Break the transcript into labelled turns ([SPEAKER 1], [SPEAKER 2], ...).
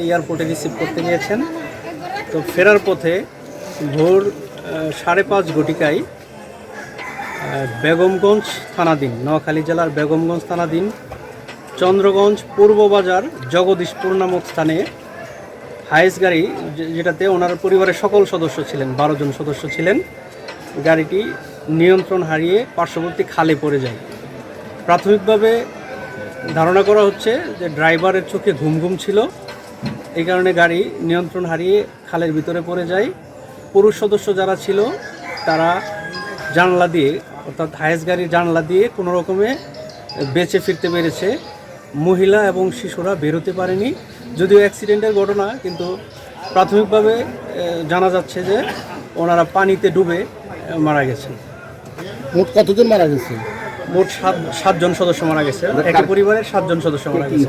[SPEAKER 1] এয়ারপোর্টে রিসিভ করতে গিয়েছেন। তো ফেরার পথে ভোর সাড়ে পাঁচ ঘটিকায় বেগমগঞ্জ থানাধীন, নোয়াখালী জেলার বেগমগঞ্জ থানাধীন, চন্দ্রগঞ্জ পূর্ব বাজার জগদীশপুর নামক স্থানে হাইস গাড়ি যেটাতে ওনার পরিবারের সকল সদস্য ছিলেন, বারো জন সদস্য ছিলেন, গাড়িটি নিয়ন্ত্রণ হারিয়ে পার্শ্ববর্তী খালে পড়ে যায়। প্রাথমিকভাবে ধারণা করা হচ্ছে যে ড্রাইভারের চোখে ঘুম ঘুম ছিল। এই কারণে গাড়ি নিয়ন্ত্রণ হারিয়ে খালের ভিতরে পড়ে যায়। পুরুষ সদস্য যারা ছিল তারা জানলা দিয়ে অর্থাৎ হায়েস গাড়ির জানলা দিয়ে কোনো রকমে বেঁচে ফিরতে পেরেছে। মহিলা এবং শিশুরা বেরোতে পারেনি। যদিও অ্যাক্সিডেন্টের ঘটনা কিন্তু প্রাথমিকভাবে জানা যাচ্ছে যে ওনারা পানিতে ডুবে মারা গেছেন।
[SPEAKER 2] মোট কতজন মারা গেছে?
[SPEAKER 1] মোট সাত সাতজন সদস্য মারা গেছে। একই পরিবারের সাতজন সদস্য মারা গেছে।